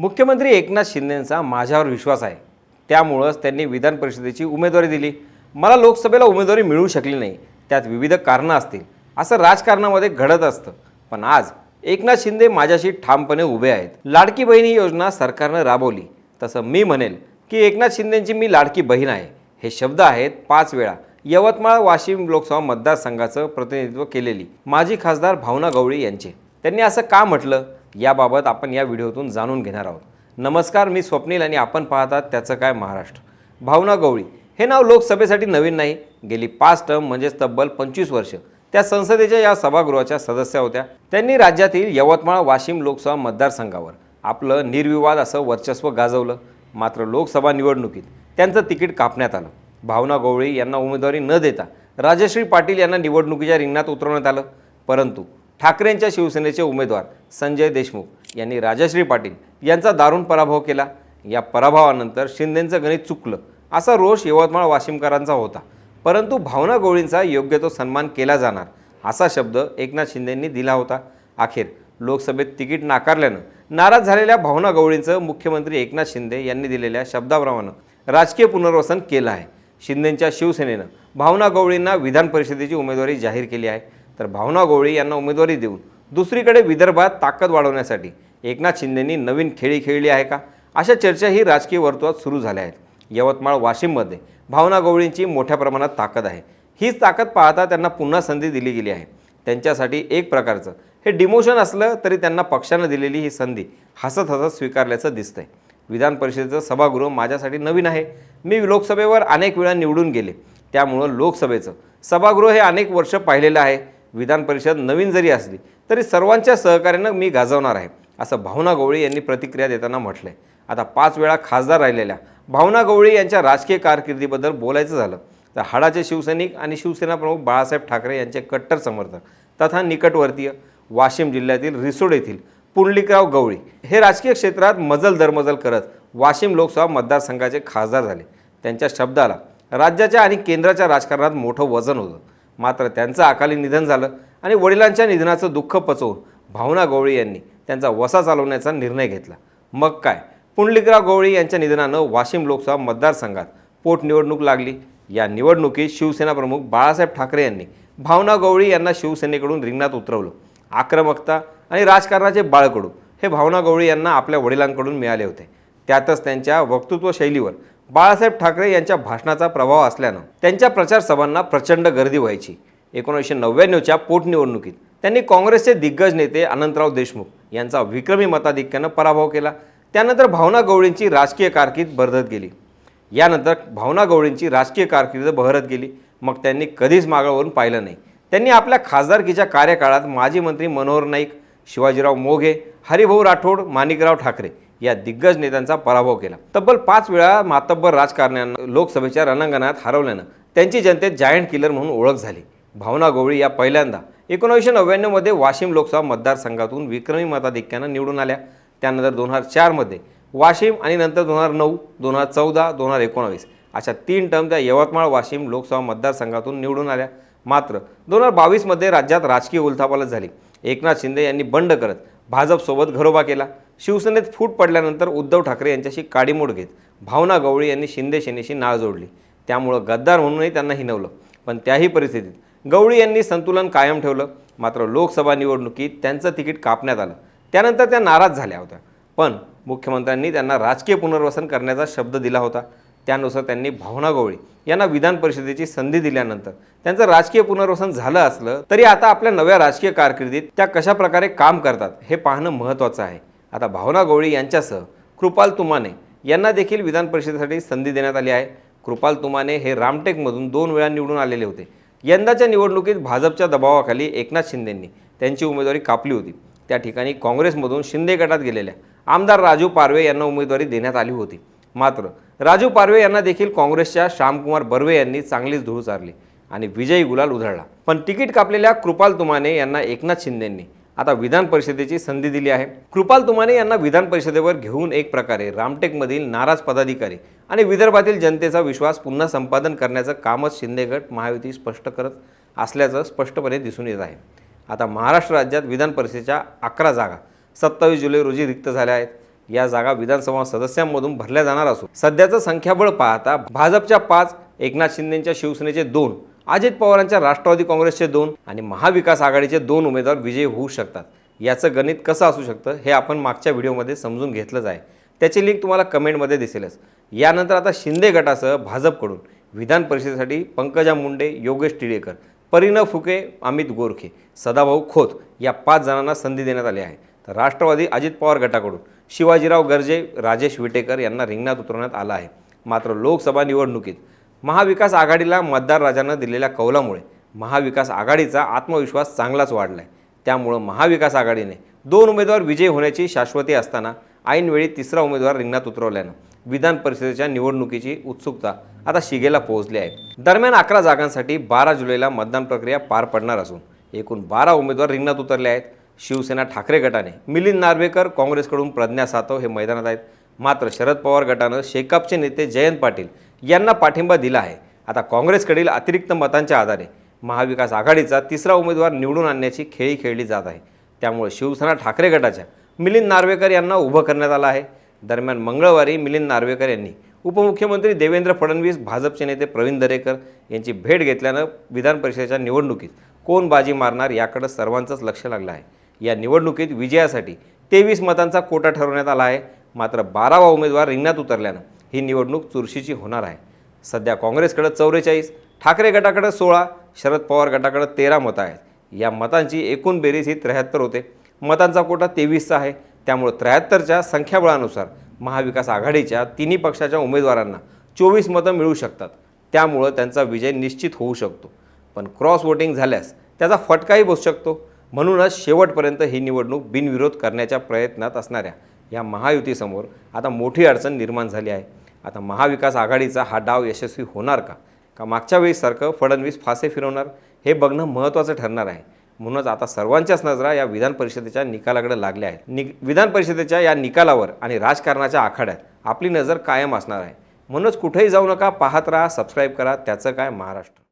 मुख्यमंत्री एकनाथ शिंदेंचा माझ्यावर विश्वास आहे. त्यामुळंच त्यांनी विधान परिषदेची उमेदवारी दिली. मला लोकसभेला उमेदवारी मिळू शकली नाही. त्यात विविध कारणं असतील. असं राजकारणामध्ये घडत असतं. पण आज एकनाथ शिंदे माझ्याशी ठामपणे उभे आहेत. लाडकी बहीण ही योजना सरकारनं राबवली. तसं मी म्हणेल की एकनाथ शिंदेंची मी लाडकी बहीण आहे. हे शब्द आहेत पाच वेळा. यवतमाळ वाशिम लोकसभा मतदारसंघाचं प्रतिनिधित्व केलेली माजी खासदार भावना गवळी यांचे. त्यांनी असं का म्हटलं? याबाबत आपण या व्हिडिओतून जाणून घेणार आहोत. नमस्कार मी स्वप्नील आणि आपण पाहतात त्याचं काय महाराष्ट्र. भावना गवळी. हे नाव लोकसभेसाठी नवीन नाही. गेली पाच टर्म म्हणजेच तब्बल पंचवीस वर्ष. त्या संसदेच्या या सभागृहाच्या सदस्या होत्या. त्यांनी राज्यातील यवतमाळ वाशिम लोकसभा मतदारसंघावर आपलं निर्विवाद असं वर्चस्व गाजवलं. मात्र लोकसभा निवडणुकीत त्यांचं तिकीट कापण्यात आलं. भावना गवळी यांना उमेदवारी न देता राजश्री पाटील यांना निवडणुकीच्या रिंगणात उतरवण्यात आलं. परंतु ठाकरेंच्या शिवसेनेचे उमेदवार संजय देशमुख यांनी राजश्री पाटील यांचा दारुण पराभव केला. या पराभवानंतर शिंदेंचं गणित चुकलं असा रोष यवतमाळ वाशिमकरांचा होता. परंतु भावना गवळींचा योग्य तो सन्मान केला जाणार असा शब्द एकनाथ शिंदेंनी दिला होता. अखेर लोकसभेत तिकीट नाकारल्यानं नाराज झालेल्या भावना गवळींचं मुख्यमंत्री एकनाथ शिंदे यांनी दिलेल्या शब्दाप्रमाणे राजकीय पुनर्वसन केलं आहे. शिंदेंच्या शिवसेनेनं भावना गवळींना विधान परिषदेची उमेदवारी जाहीर केली आहे. तर भावना गोवळी यांना उमेदवारी देऊन दुसरीकडे विदर्भात ताकद वाढवण्यासाठी एकनाथ शिंदेंनी नवीन खेळी खेळली आहे का? अशा चर्चाही राजकीय वर्तुळात सुरू झाल्या आहेत. यवतमाळ वाशिममध्ये भावना गवळींची मोठ्या प्रमाणात ताकद आहे. हीच ताकद पाहता त्यांना पुन्हा संधी दिली गेली आहे. त्यांच्यासाठी एक प्रकारचं हे डिमोशन असलं तरी त्यांना पक्षानं दिलेली ही संधी हसत हसत स्वीकारल्याचं दिसतंय. विधान परिषदेचं सभागृह माझ्यासाठी नवीन आहे. मी लोकसभेवर अनेक वेळा निवडून गेले. त्यामुळं लोकसभेचं सभागृह हे अनेक वर्ष पाहिलेलं आहे. विधान परिषद नवीन जरी असली तरी सर्वांच्या सहकार्यानं मी गाजवणार आहे असं भावना गवळी यांनी प्रतिक्रिया देताना म्हटलंय. आता पाच वेळा खासदार राहिलेल्या भावना गवळी यांच्या राजकीय कारकिर्दीबद्दल बोलायचं झालं तर हाडाचे शिवसैनिक आणि शिवसेना प्रमुख बाळासाहेब ठाकरे यांचे कट्टर समर्थक तथा निकटवर्तीय वाशिम जिल्ह्यातील रिसोड येथील पुंडलिकराव गवळी हे राजकीय क्षेत्रात मजल दरमजल करत वाशिम लोकसभा मतदारसंघाचे खासदार झाले. त्यांच्या शब्दाला राज्याच्या आणि केंद्राच्या राजकारणात मोठं वजन होतं. मात्र त्यांचं अकाली निधन झालं आणि वडिलांच्या निधनाचं दुःख पचवून भावना गवळी यांनी त्यांचा वसा चालवण्याचा निर्णय घेतला. मग काय? पुंडलिकराव गवळी यांच्या निधनानं वाशिम लोकसभा मतदारसंघात पोटनिवडणूक लागली. या निवडणुकीत शिवसेना प्रमुख बाळासाहेब ठाकरे यांनी भावना गवळी यांना शिवसेनेकडून रिंगणात उतरवलं. आक्रमकता आणि राजकारणाचे बाळकडू हे भावना गवळी यांना आपल्या वडिलांकडून मिळाले होते. त्यातच त्यांच्या वक्तृत्व शैलीवर बाळासाहेब ठाकरे यांच्या भाषणाचा प्रभाव असल्यानं त्यांच्या प्रचार सभांना प्रचंड गर्दी व्हायची. एकोणीसशे नव्याण्णवच्या पोटनिवडणुकीत त्यांनी काँग्रेसचे दिग्गज नेते अनंतराव देशमुख यांचा विक्रमी मताधिक्यानं पराभव केला. त्यानंतर भावना गवळींची राजकीय कारकीर्द बदलत गेली. यानंतर भावना गवळींची राजकीय कारकीर्द बहरत गेली. मग त्यांनी कधीच मागावरून पाहिलं नाही. त्यांनी आपल्या खासदारकीच्या कार्यकाळात माजी मंत्री मनोहर नाईक शिवाजीराव मोघे हरिभाऊ राठोड माणिकराव ठाकरे या दिग्गज नेत्यांचा पराभव केला. तब्बल पाच वेळा मातब्बर राजकारण्यांना लोकसभेच्या रणांगणात हरवल्यानं त्यांची जनतेत जायंट किलर म्हणून ओळख झाली. भावना गोवळी या पहिल्यांदा. एकोणीसशे नव्याण्णवमध्ये वाशिम लोकसभा मतदारसंघातून विक्रमी मताधिक्यानं निवडून आल्या. त्यानंतर दोन हजार चारमध्ये वाशिम आणि नंतर दोन हजार नऊ दोन हजार चौदा दोन हजार एकोणावीस अशा तीन टर्म त्या यवतमाळ वाशिम लोकसभा मतदारसंघातून निवडून आल्या. मात्र दोन हजार बावीसमध्ये राज्यात राजकीय उलथापालथ झाली. एकनाथ शिंदे यांनी बंड करत भाजपसोबत घरोबा केला. शिवसेनेत फूट पडल्यानंतर उद्धव ठाकरे यांच्याशी काडीमोड घेत भावना गवळी यांनी शिंदे सेनेशी नाळ जोडली. त्यामुळं गद्दार म्हणूनही त्यांना हिनवलं. पण त्याही परिस्थितीत गवळी यांनी संतुलन कायम ठेवलं. मात्र लोकसभा निवडणुकीत त्यांचं तिकीट कापण्यात आलं. त्यानंतर त्या नाराज झाल्या होत्या. पण मुख्यमंत्र्यांनी त्यांना राजकीय पुनर्वसन करण्याचा शब्द दिला होता. त्यानुसार त्यांनी भावना गवळी यांना विधान परिषदेची संधी दिल्यानंतर त्यांचं राजकीय पुनर्वसन झालं असलं तरी आता आपल्या नव्या राजकीय कारकिर्दीत त्या कशा प्रकारे काम करतात हे पाहणं महत्त्वाचं आहे. आता भावना गवळी यांच्यासह कृपाल तुमाने यांना देखील विधान परिषदेसाठी संधी देण्यात आली आहे. कृपाल तुमाने हे रामटेकमधून दोन वेळा निवडून आलेले होते. यंदाच्या निवडणुकीत भाजपच्या दबावाखाली एकनाथ शिंदेंनी त्यांची उमेदवारी कापली होती. त्या ठिकाणी काँग्रेसमधून शिंदे गटात गेलेल्या आमदार राजू पारवे यांना उमेदवारी देण्यात आली होती. मात्र राजू पारवे यांना देखील काँग्रेसच्या श्यामकुमार बर्वे यांनी चांगलीच धूळ चारली आणि विजयी गुलाल उधळला. पण तिकीट कापलेल्या कृपाल तुमाने यांना एकनाथ शिंदेंनी आता विधान परिषदेची संधी दिली आहे. कृपाल तुमाने यांना विधान परिषदेवर घेऊन एक प्रकारे रामटेकमधील नाराज पदाधिकारी आणि विदर्भातील जनतेचा विश्वास पुन्हा संपादन करण्याचं कामच शिंदे गट महायुती स्पष्ट करत असल्याचं स्पष्टपणे दिसून येत आहे. आता महाराष्ट्र राज्यात विधान परिषदेच्या अकरा जागा सत्तावीस जुलै रोजी रिक्त झाल्या आहेत. या जागा विधानसभा सदस्यांमधून भरल्या जाणार असून सध्याचं संख्याबळ पाहता भाजपच्या पाच एकनाथ शिंदेच्या शिवसेनेचे दोन अजित पवारांच्या राष्ट्रवादी काँग्रेसचे दोन आणि महाविकास आघाडीचे दोन उमेदवार विजयी होऊ शकतात. याचं गणित कसं असू शकतं हे आपण मागच्या व्हिडिओमध्ये समजून घेतलंच आहे. त्याची लिंक तुम्हाला कमेंटमध्ये दिसेलच. यानंतर आता शिंदे गटासह भाजपकडून विधान परिषदेसाठी पंकजा मुंडे योगेश टिळेकर परिणव फुके अमित गोरखे सदाभाऊ खोत या पाच जणांना संधी देण्यात आली आहे. तर राष्ट्रवादी अजित पवार गटाकडून शिवाजीराव गर्जे राजेश विटेकर यांना रिंगणात उतरवण्यात आलं आहे. मात्र लोकसभा निवडणुकीत महाविकास आघाडीला मतदार राजानं दिलेल्या कौलामुळे महाविकास आघाडीचा आत्मविश्वास चांगलाच वाढला आहे त्यामुळं महाविकास आघाडीने दोन उमेदवार विजयी होण्याची शाश्वती असताना ऐनवेळी तिसरा उमेदवार रिंगणात उतरवल्यानं विधान परिषदेच्या निवडणुकीची उत्सुकता आता शिगेला पोहोचली आहे. दरम्यान अकरा जागांसाठी बारा जुलैला मतदान प्रक्रिया पार पडणार असून एकूण बारा उमेदवार रिंगणात उतरले आहेत. शिवसेना ठाकरे गटाने मिलिंद नार्वेकर काँग्रेसकडून प्रज्ञा सातव हे मैदानात आहेत. मात्र शरद पवार गटानं शेकापचे नेते जयंत पाटील यांना पाठिंबा दिला आहे. आता काँग्रेसकडील अतिरिक्त मतांच्या आधारे महाविकास आघाडीचा तिसरा उमेदवार निवडून आणण्याची खेळी खेळली जात आहे. त्यामुळे शिवसेना ठाकरे गटाच्या मिलिंद नार्वेकर यांना उभं करण्यात आलं आहे. दरम्यान मंगळवारी मिलिंद नार्वेकर यांनी उपमुख्यमंत्री देवेंद्र फडणवीस भाजपचे नेते प्रवीण दरेकर यांची भेट घेतल्यानं विधान परिषदेच्या निवडणुकीत कोण बाजी मारणार याकडे सर्वांचंच लक्ष लागलं आहे. या निवडणुकीत विजयासाठी तेवीस मतांचा कोटा ठरवण्यात आला आहे. मात्र बारावा उमेदवार रिंगणात उतरल्यानं ही निवडणूक चुरशीची होणार आहे. सध्या काँग्रेसकडं चौवेचाळीस ठाकरे गटाकडं सोळा शरद पवार गटाकडं तेरा मतं आहेत. या मतांची एकूण बेरीज ही त्र्याहत्तर होते. मतांचा कोटा तेवीसचा आहे. त्यामुळे त्र्याहत्तरच्या संख्याबळानुसार महाविकास आघाडीच्या तिन्ही पक्षाच्या उमेदवारांना चोवीस मतं मिळू शकतात. त्यामुळं त्यांचा विजय निश्चित होऊ शकतो. पण क्रॉस वोटिंग झाल्यास त्याचा फटकाही बसू शकतो. म्हणूनच शेवटपर्यंत ही निवडणूक बिनविरोध करण्याच्या प्रयत्नात असणाऱ्या या महायुतीसमोर आता मोठी अडचण निर्माण झाली आहे. आता महाविकास आघाडीचा हा डाव यशस्वी होणार का? का मागच्या वेळेसारखं फडणवीस फासे फिरवणार? हे बघणं महत्त्वाचं ठरणार आहे. म्हणूनच आता सर्वांच्याच नजरा या विधान परिषदेच्या निकालाकडे लागल्या आहेत. नि विधान परिषदेच्या या निकालावर आणि राजकारणाच्या आखाड्यात आपली नजर कायम असणार आहे. म्हणूनच कुठेही जाऊ नका पाहत राहा सबस्क्राईब करा. त्याचं काय महाराष्ट्र?